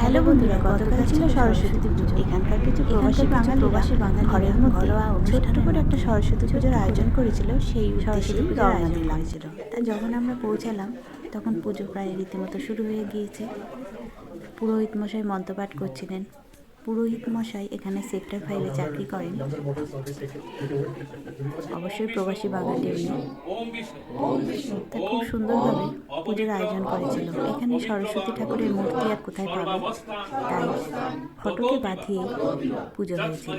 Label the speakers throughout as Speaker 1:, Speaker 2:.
Speaker 1: Hello বন্ধুরা গতকাল ছিল সরস্বতী পুজো। এখানকার কিছু প্রবাসী বাঙালি প্রবাসী বাঙালি ঘরের ঘরোয়া ছোট্ট করে একটা সরস্বতী পুজোর আয়োজন করেছিল সেই সরস্বতী পুজো আয়োজন লাগছিল তা যখন আমরা পৌঁছালাম তখন পুজো প্রায় রীতিমতো শুরু হয়ে গিয়েছে। পুরোহিত মশাই মন্ত্রপাঠ করছিলেন। পুরোহিত মশাই এখানে সেক্টর ফাইভে চাকরি করেন। অবশ্যই প্রবাসী বাঙালি উনি তা খুব সুন্দরভাবে পুজোর আয়োজন করেছিল। এখানে সরস্বতী ঠাকুরের মূর্তি আর কোথায় পাবে? তাই ফটোকে বাঁধিয়ে পুজো হয়েছিল।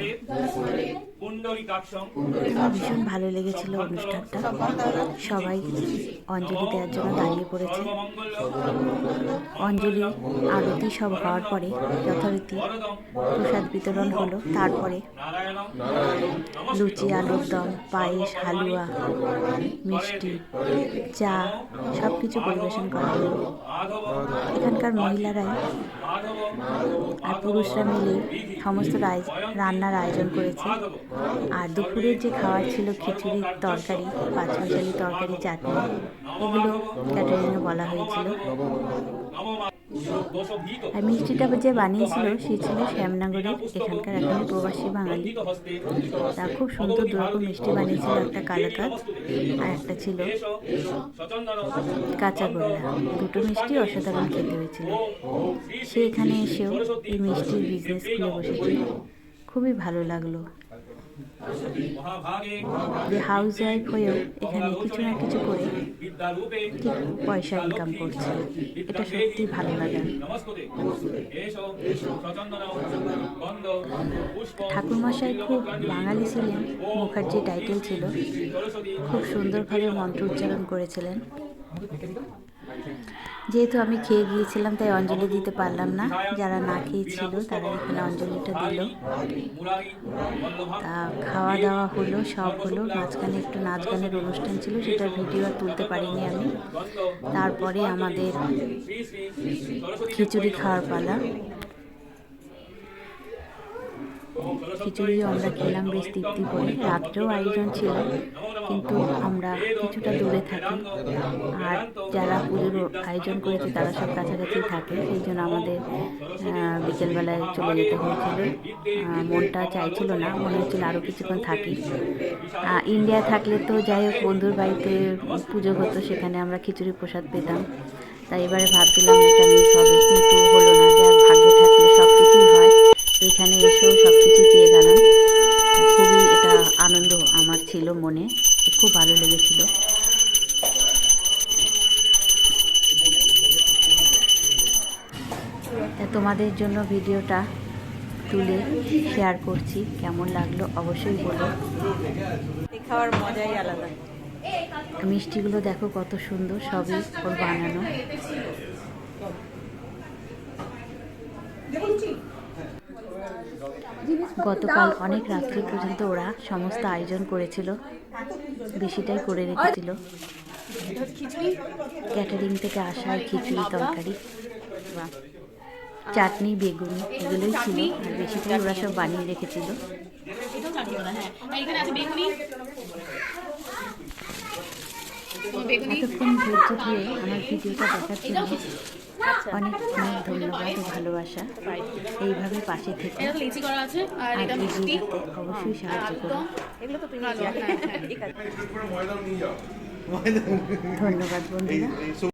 Speaker 1: ভীষণ ভালো লেগেছিল অনুষ্ঠানটা। সবাই অঞ্জলি দেওয়ার জন্য দাঁড়িয়ে পড়েছে। অঞ্জলি আরতি সব হওয়ার পরে যথারীতি প্রসাদ বিতরণ হলো। তারপরে লুচি আলুর দম পায়েস হালুয়া মিষ্টি চা সব কিছু পরিবেশন করা হলো। এখানকার মহিলারাই আর পুরুষরা মিলে সমস্ত রান্নার আয়োজন করেছে। আর দুপুরের যে খাবার ছিল, খিচুড়ি, তরকারি পাঁচমিশালি তরকারি, চাটনি, এগুলো ক্যাটারিংয়ে বলা হয়েছিল। আর মিষ্টিটা যে বানিয়েছিল সে ছিল শ্যামনগরের এখানকার এখন প্রবাসী বাঙালি। তা খুব সুন্দর দুরকম মিষ্টি বানিয়েছিল একটা কালাকাত আর একটা ছিল কাঁচা গোল্লা। দুটো মিষ্টি অসাধারণ খেতে হয়েছিল। সে এখানে এসেও এই মিষ্টির বিজনেস খুলে বসেছে। খুবই ভালো লাগল। যে হাউস ওয়াইফ হয়েও এখানে কিছু না কিছু করে ঠিক পয়সা ইনকাম করছে। এটা সত্যি ভালো লাগে। ঠাকুরমশাই খুব বাঙালি ছিলেন মুখার্জি টাইটেল ছিল, খুব সুন্দরভাবে মন্ত্র উচ্চারণ করেছিলেন। যেহেতু আমি খেয়ে গিয়েছিলাম, তাই অঞ্জলি দিতে পারলাম না। যারা না খেয়েছিল, তারা এখানে অঞ্জলিটা দিল। তা খাওয়া দাওয়া হলো, সব হলো। মাঝখানে একটু নাচ গানের অনুষ্ঠান ছিল সেটার ভিডিও আর তুলতে পারিনি আমি। তারপরে আমাদের খিচুড়ি খাওয়ার পালা। খিচুড়িও আমরা খেলাম বেশ তৃপ্তি করে রাত্রেও আয়োজন ছিল, কিন্তু আমরা কিছুটা দূরে থাকি। আর যারা পুজোর আয়োজন করেছে, তারা সব কাছাকাছি থাকে, সেই জন্য আমাদের বিকেলবেলায় চলে যেতে হয়েছিল। মনটা চাইছিল না, মনে হচ্ছিল আরও কিছুক্ষণ থাকি। ইন্ডিয়া থাকলে তো যাই হোক, বন্ধুর বাড়িতে পুজো হতো, সেখানে আমরা খিচুড়ি প্রসাদ পেতাম। তাই এবারে ভাবছিলাম এটা মিস হবে তোমাদের জন্য ভিডিওটা তুলে শেয়ার করছি। কেমন লাগল অবশ্যই বলো।
Speaker 2: খাওয়ার মজাই আলাদা।
Speaker 1: মিষ্টিগুলো দেখো কত সুন্দর সবই ওর বানানো। গতকাল অনেক রাত্রি পর্যন্ত ওরা সমস্ত আয়োজন করেছিল। বেশিটাই করে রেখেছিল। ক্যাটারিং থেকে আসা খিচুড়ি তরকারি। চাটনি বেগুন এগুলোই ছিল। আর বেশিটাই ওরা সব বানিয়ে রেখেছিল।
Speaker 3: হ্যাঁ।
Speaker 1: এতক্ষণ ধৈর্য ধরে আমার ভিডিওটা দেখার জন্য অনেক অনেক ধন্যবাদ ও ভালোবাসা। এইভাবে পাশে থেকে
Speaker 3: আর
Speaker 1: এগিয়ে যেতে অবশ্যই সাহায্য করো।
Speaker 3: একদম
Speaker 2: এগুলো তো তুমি
Speaker 3: ভালো, হ্যাঁ, হ্যাঁ।
Speaker 1: ধন্যবাদ বন্ধুরা।